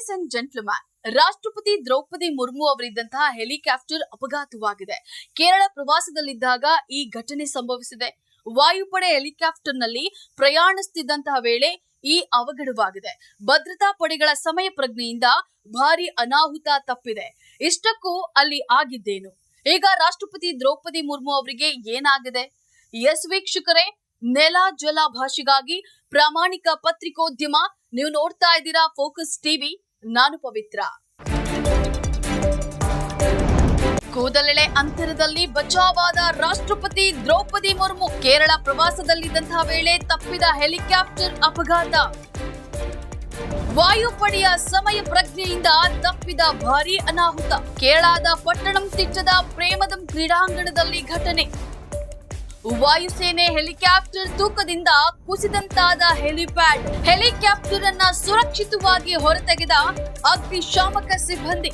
Ladies and gentleman ರಾಷ್ಟ್ರಪತಿ ದ್ರೌಪದಿ ಮುರ್ಮು ಅವರಿದ್ದಂತಹ helicopter ಅಪಘಾತವಾಗಿದೆ. ಕೇರಳ ಪ್ರವಾಸದಲ್ಲಿದ್ದಾಗ ಈ ಘಟನೆ ಸಂಭವಿಸಿದೆ. ವಾಯುಪಡೆ ಹೆಲಿಕಾಪ್ಟರ್ನಲ್ಲಿ ಪ್ರಯಾಣಿಸುತ್ತಿದ್ದಂತಹ ವೇಳೆ ಈ ಅವಘಡವಾಗಿದೆ. ಭದ್ರತಾ ಪಡೆಗಳ ಸಮಯ ಪ್ರಜ್ಞೆಯಿಂದ ಭಾರಿ ಅನಾಹುತ ತಪ್ಪಿದೆ. ಇಷ್ಟಕ್ಕೂ ಅಲ್ಲಿ ಆಗಿದ್ದೇನು? ಈಗ ರಾಷ್ಟ್ರಪತಿ ದ್ರೌಪದಿ ಮುರ್ಮು ಅವರಿಗೆ ಏನಾಗಿದೆ? ಎಸ್ ವೀಕ್ಷಕರೇ, ನೆಲ ಜಲ ಭಾಷೆಗಾಗಿ ಪ್ರಾಮಾಣಿಕ ಪತ್ರಿಕೋದ್ಯಮ, ನೀವು ನೋಡ್ತಾ ಇದ್ದೀರಾ ಫೋಕಸ್ ಟಿವಿ. ನಾನು ಪವಿತ್ರ. ಕೂದಲೆಳೆ ಅಂತರದಲ್ಲಿ ಬಚಾವಾದ ರಾಷ್ಟ್ರಪತಿ ದ್ರೌಪದಿ ಮುರ್ಮು ಕೇರಳ ಪ್ರವಾಸದಲ್ಲಿದ್ದಂತಹ ವೇಳೆ ತಪ್ಪಿದ ಹೆಲಿಕಾಪ್ಟರ್ ಅಪಘಾತ. ವಾಯುಪಡೆಯ ಸಮಯ ಪ್ರಜ್ಞೆಯಿಂದ ತಪ್ಪಿದ ಭಾರೀ ಅನಾಹುತ. ಕೇರಳದ ಪಟ್ಟಣಂ ತಿಚ್ಚದ ಪ್ರೇಮದಂ ಕ್ರೀಡಾಂಗಣದಲ್ಲಿ ಘಟನೆ. ವಾಯುಸೇನೆ ಹೆಲಿಕಾಪ್ಟರ್ ತೂಕದಿಂದ ಕುಸಿದಂತಾದ ಹೆಲಿಪ್ಯಾಡ್ ಹೆಲಿಕಾಪ್ಟರ್ ಅನ್ನ ಸುರಕ್ಷಿತವಾಗಿ ಹೊರತೆಗೆದ ಅಗ್ನಿಶಾಮಕ ಸಿಬ್ಬಂದಿ.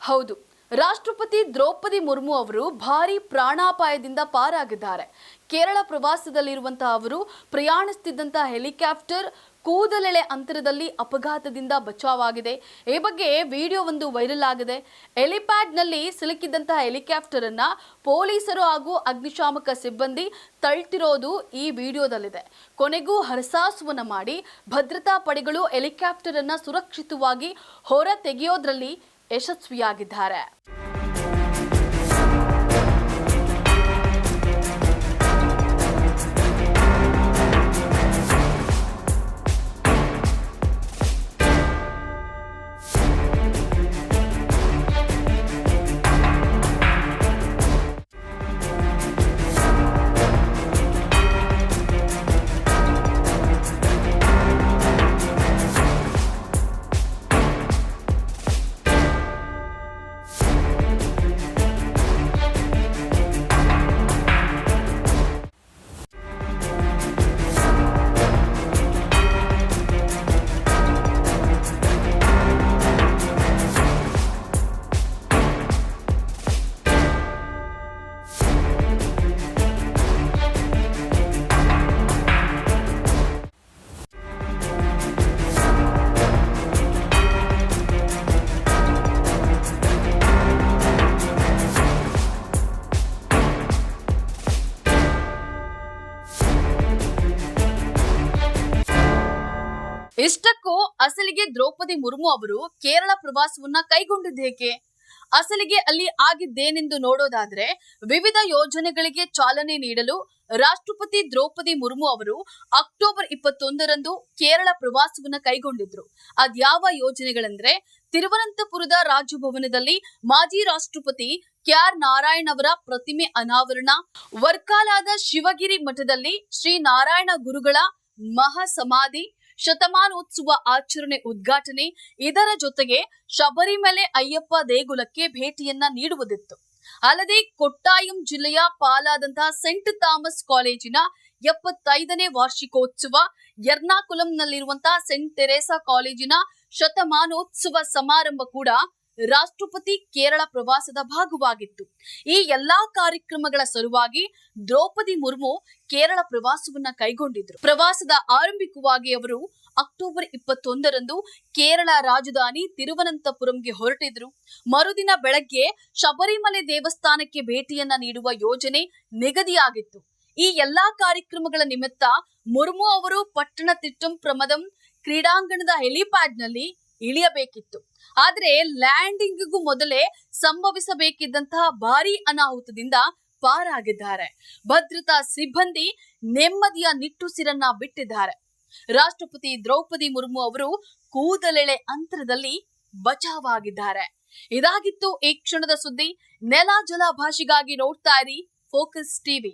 ಹೌದು, ರಾಷ್ಟ್ರಪತಿ ದ್ರೌಪದಿ ಮುರ್ಮು ಅವರು ಭಾರಿ ಪ್ರಾಣಾಪಾಯದಿಂದ ಪಾರಾಗಿದ್ದಾರೆ. ಕೇರಳ ಪ್ರವಾಸದಲ್ಲಿರುವಂತಹ ಅವರು ಪ್ರಯಾಣಿಸುತ್ತಿದ್ದಂತಹ ಹೆಲಿಕಾಪ್ಟರ್ ಕೂದಲೆಳೆ ಅಂತರದಲ್ಲಿ ಅಪಘಾತದಿಂದ ಬಚಾವಾಗಿದೆ. ಈ ಬಗ್ಗೆ ವಿಡಿಯೋ ಒಂದು ವೈರಲ್ ಆಗಿದೆ. ಎಲಿಪ್ಯಾಡ್ನಲ್ಲಿ ಸಿಲುಕಿದ್ದಂತಹ ಹೆಲಿಕಾಪ್ಟರ್ ಅನ್ನ ಪೊಲೀಸರು ಹಾಗೂ ಅಗ್ನಿಶಾಮಕ ಸಿಬ್ಬಂದಿ ತಳ್ತಿರೋದು ಈ ವಿಡಿಯೋದಲ್ಲಿದೆ. ಕೊನೆಗೂ ಹರಸಾಸುವನ ಮಾಡಿ ಭದ್ರತಾ ಪಡೆಗಳು ಹೆಲಿಕಾಪ್ಟರ್ ಅನ್ನ ಸುರಕ್ಷಿತವಾಗಿ ಹೊರ ತೆಗೆಯೋದ್ರಲ್ಲಿ ಯಶಸ್ವಿಯಾಗಿದ್ದಾರೆ. ಇಷ್ಟಕ್ಕೂ ಅಸಲಿಗೆ ದ್ರೌಪದಿ ಮುರ್ಮು ಅವರು ಕೇರಳ ಪ್ರವಾಸವನ್ನ ಕೈಗೊಂಡಿದ್ದೇಕೆ ಅಸಲಿಗೆ ಅಲ್ಲಿ ಆಗಿದ್ದೇನೆಂದು ನೋಡೋದಾದ್ರೆ ವಿವಿಧ ಯೋಜನೆಗಳಿಗೆ ಚಾಲನೆ ನೀಡಲು ರಾಷ್ಟ್ರಪತಿ ದ್ರೌಪದಿ ಮುರ್ಮು ಅವರು ಅಕ್ಟೋಬರ್ ಇಪ್ಪತ್ತೊಂದರಂದು ಕೇರಳ ಪ್ರವಾಸವನ್ನ ಕೈಗೊಂಡಿದ್ರು. ಅದ್ಯಾವ ಯೋಜನೆಗಳಂದ್ರೆ ತಿರುವನಂತಪುರದ ರಾಜಭವನದಲ್ಲಿ ಮಾಜಿ ರಾಷ್ಟ್ರಪತಿ ಕೆಆರ್ ನಾರಾಯಣ್ ಅವರ ಪ್ರತಿಮೆ ಅನಾವರಣ, ವರ್ಕಾಲಾದ ಶಿವಗಿರಿ ಮಠದಲ್ಲಿ ಶ್ರೀ ನಾರಾಯಣ ಗುರುಗಳ ಮಹಾಸಮಾಧಿ ಶತಮಾನೋತ್ಸವ ಆಚರಣೆ ಉದ್ಘಾಟನೆ, ಇದರ ಜೊತೆಗೆ ಶಬರಿಮಲೆ ಅಯ್ಯಪ್ಪ ದೇಗುಲಕ್ಕೆ ಭೇಟಿಯನ್ನ ನೀಡುವುದಿತ್ತು. ಅಲ್ಲದೆ ಕೊಟ್ಟಾಯಂ ಜಿಲ್ಲೆಯ ಪಾಲಾದಂತಹ ಸೆಂಟ್ ಥಾಮಸ್ ಕಾಲೇಜಿನ ಎಪ್ಪತ್ತೈದನೇ ವಾರ್ಷಿಕೋತ್ಸವ, ಎರ್ನಾಕುಲಂನಲ್ಲಿರುವಂತಹ ಸೆಂಟ್ ತೆರೇಸಾ ಕಾಲೇಜಿನ ಶತಮಾನೋತ್ಸವ ಸಮಾರಂಭ ಕೂಡ ರಾಷ್ಟ್ರಪತಿ ಕೇರಳ ಪ್ರವಾಸದ ಭಾಗವಾಗಿತ್ತು. ಈ ಎಲ್ಲಾ ಕಾರ್ಯಕ್ರಮಗಳ ಸಲುವಾಗಿ ದ್ರೌಪದಿ ಮುರ್ಮು ಕೇರಳ ಪ್ರವಾಸವನ್ನ ಕೈಗೊಂಡಿದ್ರು. ಪ್ರವಾಸದ ಆರಂಭಿಕವಾಗಿ ಅವರು ಅಕ್ಟೋಬರ್ ಇಪ್ಪತ್ತೊಂದರಂದು ಕೇರಳ ರಾಜಧಾನಿ ತಿರುವನಂತಪುರಂಗೆ ಹೊರಟಿದ್ರು. ಮರುದಿನ ಬೆಳಗ್ಗೆ ಶಬರಿಮಲೆ ದೇವಸ್ಥಾನಕ್ಕೆ ಭೇಟಿಯನ್ನ ನೀಡುವ ಯೋಜನೆ ನಿಗದಿಯಾಗಿತ್ತು. ಈ ಎಲ್ಲಾ ಕಾರ್ಯಕ್ರಮಗಳ ನಿಮಿತ್ತ ಮುರ್ಮು ಅವರು ಪಟ್ಟಣ ತಿಟ್ಟಂ ಪ್ರಮದಂ ಕ್ರೀಡಾಂಗಣದ ಹೆಲಿಪ್ಯಾಡ್ನಲ್ಲಿ ಇಳಿಯಬೇಕಿತ್ತು. ಆದರೆ ಲ್ಯಾಂಡಿಂಗ್ಗೂ ಮೊದಲೇ ಸಂಭವಿಸಬೇಕಿದ್ದಂತಹ ಭಾರೀ ಅನಾಹುತದಿಂದ ಪಾರಾಗಿದ್ದಾರೆ. ಭದ್ರತಾ ಸಿಬ್ಬಂದಿ ನೆಮ್ಮದಿಯ ನಿಟ್ಟುಸಿರನ್ನ ಬಿಟ್ಟಿದ್ದಾರೆ. ರಾಷ್ಟ್ರಪತಿ ದ್ರೌಪದಿ ಮುರ್ಮು ಅವರು ಕೂದಲೆಳೆ ಅಂತರದಲ್ಲಿ ಬಚಾವಾಗಿದ್ದಾರೆ. ಇದಾಗಿತ್ತು ಈ ಕ್ಷಣದ ಸುದ್ದಿ. ನೆಲ ಜಲ ಭಾಷೆಗಾಗಿ ನೋಡ್ತಾ ಇರಿ ಫೋಕಸ್ ಟಿವಿ